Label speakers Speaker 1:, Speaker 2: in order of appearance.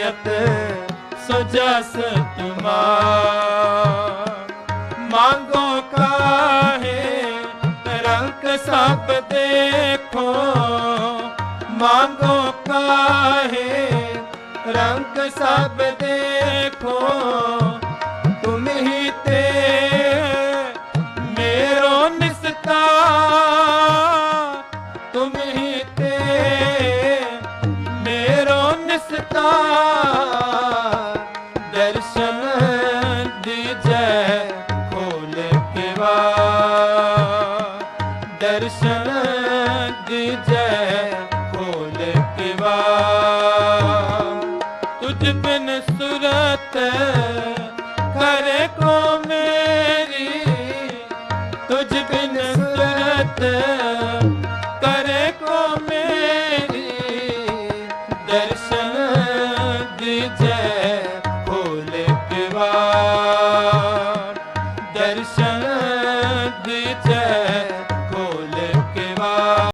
Speaker 1: ਯਤ ਸੁਜਾ ਸਤਮਾਨ ਮੰਗੋ ਕਾਹੇ ਰੰਗ ਸਭ ਦੇਖੋ। ਮੰਗੋ ਕਾਹੇ ਰੰਗ ਦੇਖੋ। ਰਸਤਾ ਦਰਸ਼ਨ ਦੀਜੈ ਖੋਲ ਕੇ ਵਾ ਦਰਸ਼ਨ ਦੀਜੈ ਖੋਲ ਕੇ ਵਾ ਤੁਝ ਬਿਨ ਸੁਰਤ ਕਰੇ ਕੋ ਮੇਰੀ। ਤੁਝ ਬਿਨ ਸੁਰਤ ਜੈ